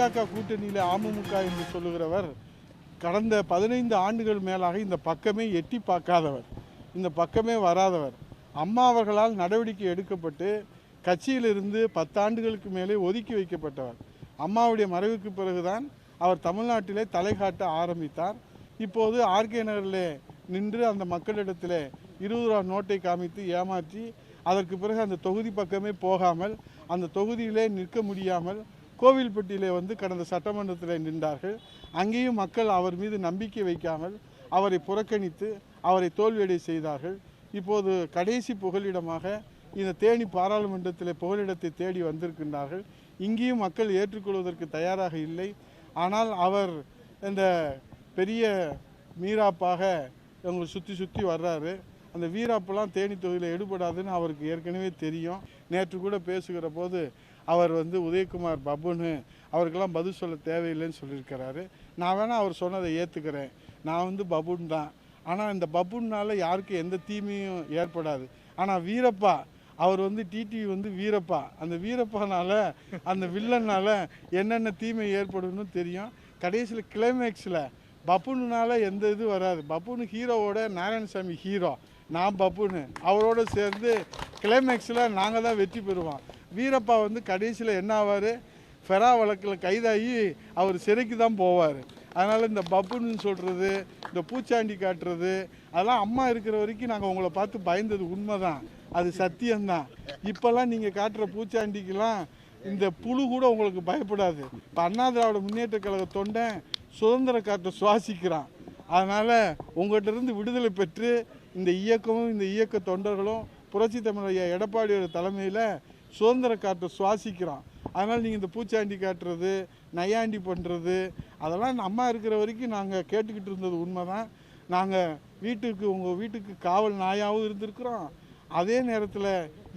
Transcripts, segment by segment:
பாஜக கூட்டணியில் அமமுக என்று சொல்லுகிறவர் கடந்த பதினைந்து ஆண்டுகள் மேலாக இந்த பக்கமே எட்டி பார்க்காதவர். இந்த பக்கமே வராதவர். அம்மா அவர்களால் நடவடிக்கை எடுக்கப்பட்டு கட்சியிலிருந்து பத்தாண்டுகளுக்கு மேலே ஒதுக்கி வைக்கப்பட்டவர். அம்மாவுடைய மறைவுக்கு பிறகுதான் அவர் தமிழ்நாட்டிலே தலை காட்ட ஆரம்பித்தார். இப்போது ஆர்கே நகரிலே நின்று அந்த மக்களிடத்தில் இருபது ரூபா நோட்டை காமித்து ஏமாற்றி அதற்கு பிறகு அந்த தொகுதி பக்கமே போகாமல் அந்த தொகுதியிலே நிற்க முடியாமல் கோவில்பட்டியிலே வந்து கடந்த சட்டமன்றத்தில் நின்றார்கள். அங்கேயும் மக்கள் அவர் மீது நம்பிக்கை வைக்காமல் அவரை புறக்கணித்து அவரை தோல்வியடை செய்தார்கள். இப்போது கடைசி புகலிடமாக இந்த தேனி பாராளுமன்றத்தில் புகலிடத்தை தேடி வந்திருக்கின்றார்கள். இங்கேயும் மக்கள் ஏற்றுக்கொள்வதற்கு தயாராக இல்லை. ஆனால் அவர் இந்த பெரிய மீராப்பாக அவங்களை சுற்றி சுற்றி வர்றாரு. அந்த வீராப்பெல்லாம் தேனி தொகுதியில் எடுபடாதுன்னு அவருக்கு ஏற்கனவே தெரியும். நேற்று கூட பேசுகிற போது அவர் வந்து உதயகுமார் பபுன்னு அவருக்கெல்லாம் பதில் சொல்ல தேவையில்லைன்னு சொல்லியிருக்கிறாரு. நான் வேணால் அவர் சொன்னதை ஏற்றுக்கிறேன் நான் வந்து பபுன் தான். ஆனால் இந்த பபுன்னால் யாருக்கும் எந்த தீமையும் ஏற்படாது. ஆனால் வீரப்பா அவர் வந்து டிடிவி வந்து வீரப்பா. அந்த வீரப்பானால அந்த வில்லனால் என்னென்ன தீமை ஏற்படும்னு தெரியும். கடைசியில் கிளைமேக்ஸில் பப்புனுனால எந்த இது வராது. பப்புனு ஹீரோவோட நாராயணசாமி ஹீரோ. நான் பப்புனு அவரோட சேர்ந்து கிளைமேக்ஸில் நாங்கள் தான் வெற்றி பெறுவோம். வீரப்பா வந்து கடைசியில் என்ன ஆவார்? ஃபெரா வழக்கில் கைதாகி அவர் சிறைக்கு தான் போவார். அதனால் இந்த பப்புன்னு சொல்கிறது இந்த பூச்சாண்டி காட்டுறது அதெல்லாம் அம்மா இருக்கிற வரைக்கும் நாங்கள் உங்களை பார்த்து பயந்தது உண்மை தான் அது சத்தியம்தான். இப்போல்லாம் நீங்கள் காட்டுற பூச்சாண்டிக்கெலாம் இந்த புழு கூட உங்களுக்கு பயப்படாது. இப்போ அண்ணா திராவிட முன்னேற்ற கழக தொண்டன் சுதந்திர காற்றை சுவாசிக்கிறான். அதனால் உங்கள்கிட்ட இருந்து விடுதலை பெற்று இந்த இயக்கமும் இந்த இயக்க தொண்டர்களும் புரட்சி தமிழ் ஐயா எடப்பாடியோட தலைமையில் சுதந்திர காற்றை சுவாசிக்கிறோம். அதனால் நீங்கள் இந்த பூச்சாண்டி காட்டுறது நையாண்டி பண்ணுறது அதெல்லாம் நம்ம அம்மா இருக்கிற வரைக்கும் நாங்கள் கேட்டுக்கிட்டு இருந்தது உண்மை தான் நாங்கள் வீட்டுக்கு உங்கள் வீட்டுக்கு காவல் நாயாகவும் இருந்திருக்கிறோம். அதே நேரத்தில்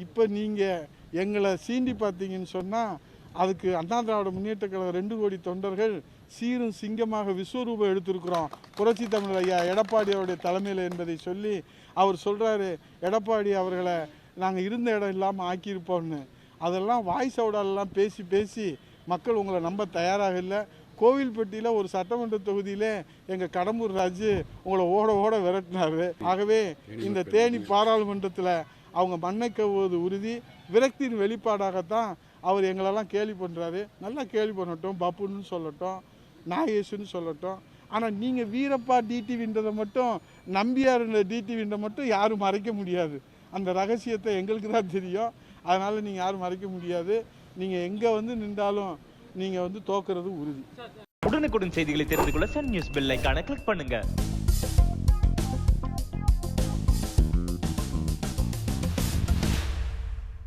இப்போ நீங்கள் எங்களை சீண்டி பார்த்தீங்கன்னு சொன்னால் அதுக்கு அண்ணா திராவிட முன்னேற்ற கழக ரெண்டு கோடி தொண்டர்கள் சீரும் சிங்கமாக விஸ்வரூபம் எடுத்திருக்கிறோம். புரட்சி தமிழ் ஐயா எடப்பாடி அவருடைய தலைமையில் என்பதை சொல்லி அவர் சொல்கிறாரு எடப்பாடி அவர்களை நாங்கள் இருந்த இடம் இல்லாமல் ஆக்கியிருப்போம்னு. அதெல்லாம் வாய்ஸ் அவுடாலெல்லாம் பேசி பேசி மக்கள் உங்களை நம்ப தயாராக இல்லை. கோவில்பட்டியில் ஒரு சட்டமன்ற தொகுதியில் எங்கள் கடம்பூர் ராஜு உங்களை ஓட ஓட விரட்டினாரு. ஆகவே இந்த தேனி பாராளுமன்றத்தில் அவங்க மண்ணை கவ்வுவது உறுதி. விரக்தியின் வெளிப்பாடாகத்தான் அவர் எங்களெல்லாம் கேலி பண்ணுறாரு நல்லா கேலி பண்ணட்டும் பப்புன்னு சொல்லட்டும் நாகேஷுன்னு சொல்லட்டும். ஆனால் நீங்கள் வீரப்பா டிடிவின்றதை மட்டும் நம்பியார் டிடிவின்ற மட்டும் யாரும் மறைக்க முடியாது. அந்த ரகசியத்தை எங்களுக்கு தான் தெரியும். அதனால் நீங்கள் யாரும் மறைக்க முடியாது. நீங்கள் எங்கே வந்து நின்றாலும் நீங்கள் வந்து தோக்குறது உறுதி. உடனுக்குடன் செய்திகளை தெரிந்து கொள்ள சன் நியூஸ் பெல் ஐக்கான கிளிக் பண்ணுங்கள்